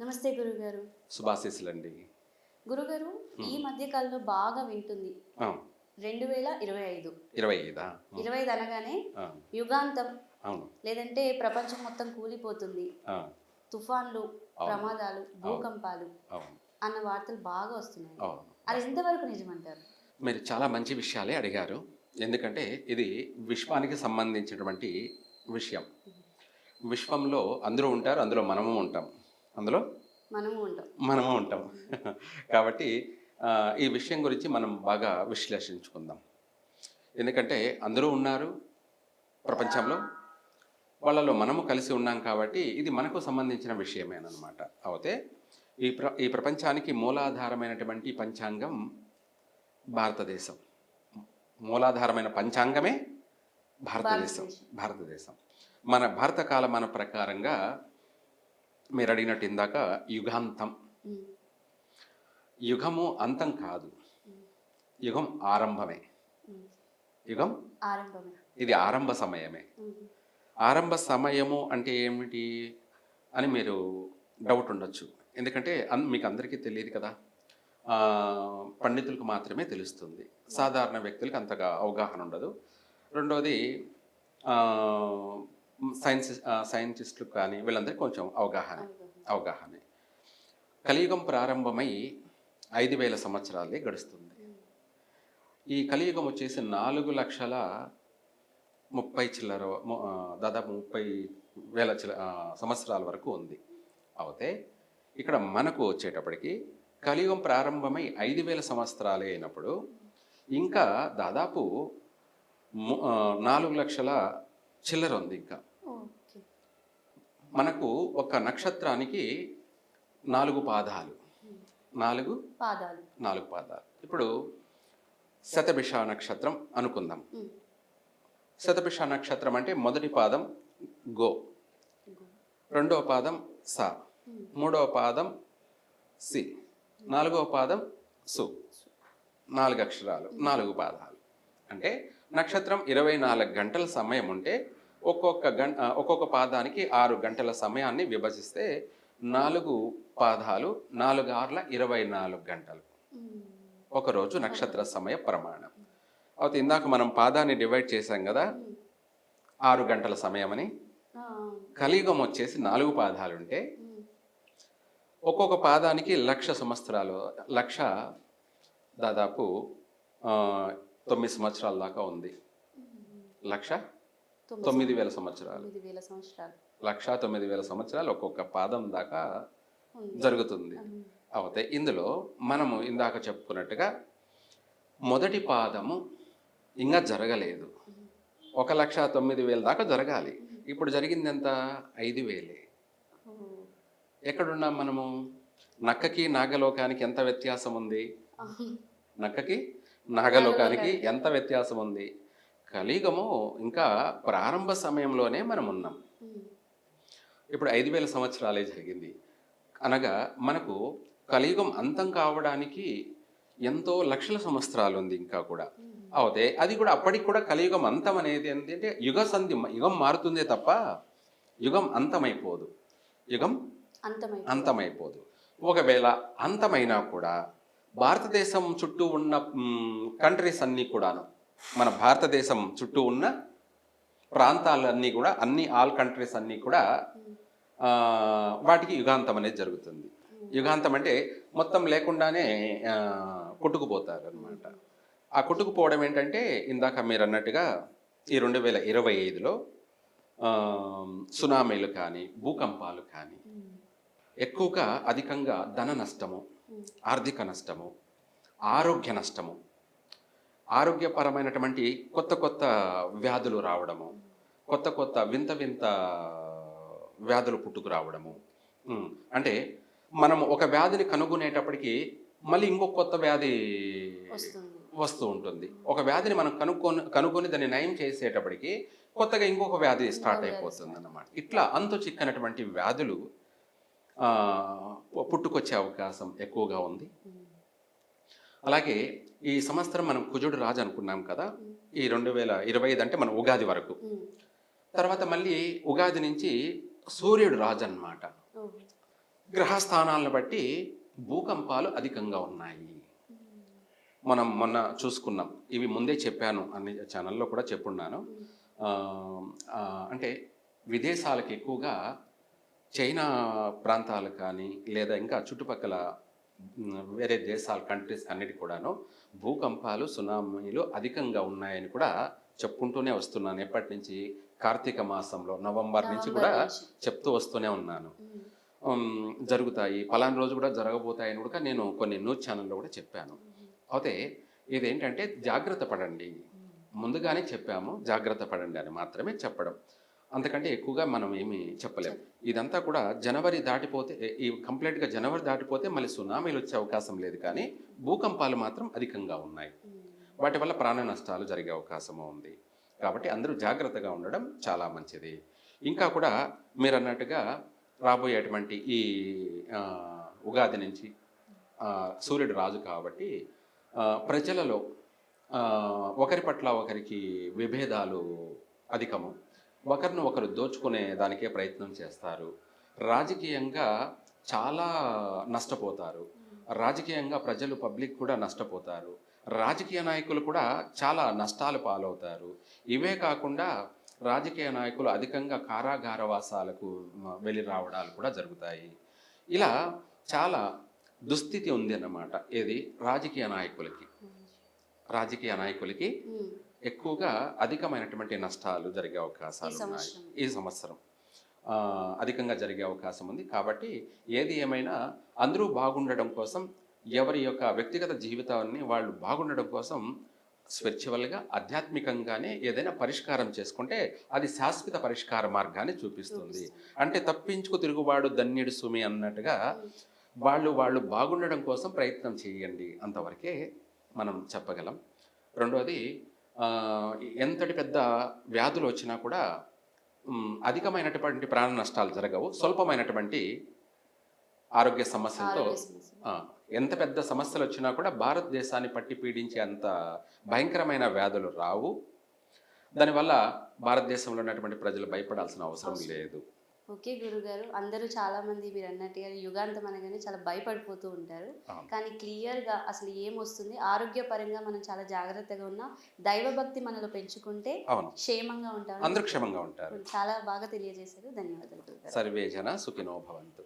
నమస్తే గురుగారు. శుభాశీస్సులండి. గురుగారు ఈ మధ్య కాలంలో బాగా వింటుంది. రెండు వేల ఇరవై ఐదు. ఇరవై ఐదా? ఇరవై ఐదు అనగానే యుగాంతం. అవును. లేదంటే ప్రపంచం మొత్తం కూలిపోతుంది. తుఫాన్లు ప్రమాదాలు భూకంపాలు అన్న వార్తలు బాగా వస్తున్నాయి. అది ఎంతవరకు నిజమంటారు? మీరు చాలా మంచి విషయాలే అడిగారు. ఎందుకంటే ఇది విశ్వానికి సంబంధించినటువంటి విషయం. విశ్వంలో అందరూ ఉంటారు అందులో మనము ఉంటాం. అందులో? మనము ఉంటాం. మనము ఉంటాం. కాబట్టి ఈ విషయం గురించి మనం బాగా విశ్లేషించుకుందాం. ఎందుకంటే అందరూ ఉన్నారు ప్రపంచంలో. వాళ్ళలో మనము కలిసి ఉన్నాం కాబట్టి ఇది మనకు సంబంధించిన విషయమేనమాట అయితే ఈ ప్ర ఈ ప్రపంచానికి మూలాధారమైనటువంటి పంచాంగం భారతదేశం. మూలాధారమైన పంచాంగమే భారతదేశం. భారతదేశం. మన భారత కాలమాన ప్రకారంగా మీరు అడిగినట్టు ఇందాక యుగాంతం. యుగము అంతం కాదు. యుగం ఆరంభమే. యుగం ఇది ఆరంభ సమయమే. ఆరంభ సమయము అంటే ఏమిటి అని మీరు డౌట్ ఉండొచ్చు. ఎందుకంటే అన్ మీకు అందరికీ తెలియదు కదా. పండితులకు మాత్రమే తెలుస్తుంది. సాధారణ వ్యక్తులకు అంతగా అవగాహన ఉండదు. రెండోది ఆ, సైన్స్ సైంటిస్టులకు కానీ వీళ్ళందరికీ కొంచెం అవగాహన అవగాహనే. కలియుగం ప్రారంభమై ఐదు వేల సంవత్సరాలే గడుస్తుంది. ఈ కలియుగం వచ్చేసి నాలుగు లక్షల ముప్పై చిల్లర దాదాపు ముప్పై వేల చిల్ల సంవత్సరాల వరకు ఉంది. అయితే ఇక్కడ మనకు వచ్చేటప్పటికి కలియుగం ప్రారంభమై ఐదు వేల సంవత్సరాలే అయినప్పుడు ఇంకా దాదాపు నాలుగు లక్షల చిల్లర ఉంది ఇంకా. మనకు ఒక నక్షత్రానికి నాలుగు పాదాలు. నాలుగు? పాదాలు. నాలుగు పాదాలు. ఇప్పుడు శతభిష నక్షత్రం అనుకుందాం. శతభిష నక్షత్రం అంటే మొదటి పాదం గో. రెండవ పాదం సా. మూడవ పాదం సి. నాలుగవ పాదం సు. నాలుగు అక్షరాలు నాలుగు పాదాలు. అంటే నక్షత్రం ఇరవై నాలుగు గంటల సమయం ఉంటే ఒక్కొక్క గం ఆ, ఒక్కొక్క పాదానికి ఆరు గంటల సమయాన్ని విభజిస్తే నాలుగు పాదాలు నాలుగు ఆర్ల ఇరవై నాలుగు గంటలు. ఒకరోజు నక్షత్ర సమయ ప్రమాణం. అయితే ఇందాక మనం పాదాన్ని డివైడ్ చేశాం కదా? ఆరు గంటల సమయమని. కలియుగం వచ్చేసి నాలుగు పాదాలు ఉంటే ఒక్కొక్క పాదానికి లక్ష సంవత్సరాలు లక్ష దాదాపు తొమ్మిది సంవత్సరాల దాకా ఉంది. లక్ష? తొమ్మిది వేల సంవత్సరాలు. తొమ్మిది వేల సంవత్సరాలు. లక్ష తొమ్మిది వేల సంవత్సరాలు ఒక్కొక్క పాదం దాకా. జరుగుతుంది. అయితే ఇందులో మనము ఇందాక చెప్పుకున్నట్టుగా మొదటి పాదము ఇంకా జరగలేదు. ఒక లక్ష తొమ్మిది వేల దాకా జరగాలి. ఇప్పుడు జరిగింది ఎంత ఐదు వేలే ఎక్కడున్నాం మనము? నక్కకి నాగలోకానికి ఎంత వ్యత్యాసం ఉంది. నక్కకి నాగలోకానికి. ఎంత వ్యత్యాసం ఉంది? కలియుగము ఇంకా ప్రారంభ సమయంలోనే మనం ఉన్నాం. ఇప్పుడు ఐదు వేల సంవత్సరాలే జరిగింది. అనగా మనకు కలియుగం అంతం కావడానికి ఎంతో లక్షల సంవత్సరాలు ఉంది ఇంకా కూడా. అవుతే అది కూడా అప్పటికి కూడా కలియుగం అంతం అనేది ఏంటంటే యుగ సంధి యుగం మారుతుందే తప్ప యుగం అంతమైపోదు. యుగం అంతమై అంతమైపోదు. ఒకవేళ అంతమైనా కూడా భారతదేశం చుట్టూ ఉన్న కంట్రీస్ అన్నీ కూడాను మన భారతదేశం చుట్టూ ఉన్న ప్రాంతాలన్నీ కూడా అన్ని ఆల్ కంట్రీస్ అన్నీ కూడా వాటికి యుగాంతం అనేది జరుగుతుంది. యుగాంతం అంటే మొత్తం లేకుండానే కొట్టుకుపోతారు అనమాట ఆ కొట్టుకుపోవడం ఏంటంటే ఇందాక మీరు అన్నట్టుగా ఈ రెండు వేల ఇరవై ఐదులో సునామీలు కానీ భూకంపాలు కానీ ఎక్కువగా అధికంగా ధన నష్టము ఆర్థిక నష్టము ఆరోగ్య నష్టము ఆరోగ్యపరమైనటువంటి కొత్త కొత్త వ్యాధులు రావడము కొత్త కొత్త వింత వింత వ్యాధులు పుట్టుకు రావడము. అంటే మనం ఒక వ్యాధిని కనుగొనేటప్పటికి మళ్ళీ ఇంకొక కొత్త వ్యాధి వస్తూ ఉంటుంది. ఒక వ్యాధిని మనం కనుక్కొని కనుక్కొని దాన్ని నయం చేసేటప్పటికి కొత్తగా ఇంకొక వ్యాధి స్టార్ట్ అయిపోతుంది అన్నమాట ఇట్లా అంతు చిక్కనటువంటి వ్యాధులు పుట్టుకొచ్చే అవకాశం ఎక్కువగా ఉంది. అలాగే ఈ సంవత్సరం మనం కుజుడు రాజు అనుకున్నాం కదా ఈ రెండు వేల ఇరవై ఐదు అంటే మన ఉగాది వరకు. తర్వాత మళ్ళీ ఉగాది నుంచి సూర్యుడు రాజు అన్నమాట. ఓ, గ్రహస్థానాలను బట్టి భూకంపాలు అధికంగా ఉన్నాయి. మనం మొన్న చూసుకున్నాం. ఇవి ముందే చెప్పాను అన్ని ఛానల్లో కూడా చెప్పున్నాను. అంటే విదేశాలకు ఎక్కువగా చైనా ప్రాంతాలు కానీ లేదా ఇంకా చుట్టుపక్కల వేరే దేశాల కంట్రీస్ అన్నిటి కూడాను భూకంపాలు సునామీలు అధికంగా ఉన్నాయని కూడా చెప్పుకుంటూనే వస్తున్నాను. ఎప్పటి నుంచి? కార్తీక మాసంలో నవంబర్ నుంచి కూడా. చెప్తూ వస్తూనే ఉన్నాను. జరుగుతాయి. పలానా రోజు కూడా జరగబోతాయని కూడా నేను కొన్ని న్యూస్ ఛానల్లో కూడా చెప్పాను. అయితే ఇదేంటంటే జాగ్రత్త పడండి. ముందుగానే చెప్పాము జాగ్రత్త పడండి అని మాత్రమే చెప్పడం. అంతకంటే ఎక్కువగా మనం ఏమీ చెప్పలేము. ఇదంతా కూడా జనవరి దాటిపోతే ఈ కంప్లీట్గా జనవరి దాటిపోతే మళ్ళీ సునామీలు వచ్చే అవకాశం లేదు కానీ భూకంపాలు మాత్రం అధికంగా ఉన్నాయి. వాటి వల్ల ప్రాణ నష్టాలు జరిగే అవకాశం ఉంది. కాబట్టి అందరూ జాగ్రత్తగా ఉండడం చాలా మంచిది. ఇంకా కూడా మీరు అన్నట్టుగా రాబోయేటువంటి ఈ ఉగాది నుంచి సూర్యుడు రాజు కాబట్టి ప్రజలలో ఒకరి పట్ల ఒకరికి విభేదాలు అధికము. ఒకరిని ఒకరు దోచుకునే దానికే ప్రయత్నం చేస్తారు. రాజకీయంగా చాలా నష్టపోతారు. రాజకీయంగా ప్రజలు పబ్లిక్ కూడా నష్టపోతారు. రాజకీయ నాయకులు కూడా చాలా నష్టాలు పాలవుతారు. ఇవే కాకుండా రాజకీయ నాయకులు అధికంగా కారాగారవాసాలకు వెళ్ళి రావడాలు కూడా జరుగుతాయి. ఇలా చాలా దుస్థితి ఉంది అన్నమాట ఏది? రాజకీయ నాయకులకి. రాజకీయ నాయకులకి ఎక్కువగా అధికమైనటువంటి నష్టాలు జరిగే అవకాశాలు ఈ ఉన్నాయి. సంవత్సరం. ఈ సంవత్సరం. అధికంగా జరిగే అవకాశం ఉంది. కాబట్టి ఏది ఏమైనా అందరూ బాగుండడం కోసం ఎవరి యొక్క వ్యక్తిగత జీవితాన్ని వాళ్ళు బాగుండడం కోసం స్పిరిచువల్గా ఆధ్యాత్మికంగానే ఏదైనా పరిష్కారం చేసుకుంటే అది శాశ్వత పరిష్కార మార్గాన్ని చూపిస్తుంది. అంటే తప్పించుకు తిరుగుబాడు ధన్యుడు సుమి అన్నట్టుగా వాళ్ళు వాళ్ళు బాగుండడం కోసం ప్రయత్నం చేయండి అంతవరకే మనం చెప్పగలం. రెండోది ఆ, ఎంతటి పెద్ద వ్యాధులు వచ్చినా కూడా అధికమైనటువంటి ప్రాణ నష్టాలు జరగవు. స్వల్పమైనటువంటి ఆరోగ్య సమస్యలతో ఎంత పెద్ద సమస్యలు వచ్చినా కూడా భారతదేశాన్ని పట్టి పీడించే అంత భయంకరమైన వ్యాధులు రావు. దానివల్ల భారతదేశంలో ఉన్నటువంటి ప్రజలు భయపడాల్సిన అవసరం. లేదు. ఓకే గురుగారు అందరూ చాలా మంది మీరు అన్నట్టుగా యుగాంతం అనగానే చాలా భయపడిపోతూ ఉంటారు. కానీ క్లియర్గా అసలు ఏం వస్తుంది? ఆరోగ్యపరంగా మనం చాలా జాగ్రత్తగా ఉన్నా దైవభక్తి మనలో పెంచుకుంటే క్షేమంగా ఉంటాం అందరూ క్షేమంగా ఉంటారు. చాలా బాగా తెలియజేశారు. ధన్యవాదాలు సర్వే జన సుఖినో భవంతు.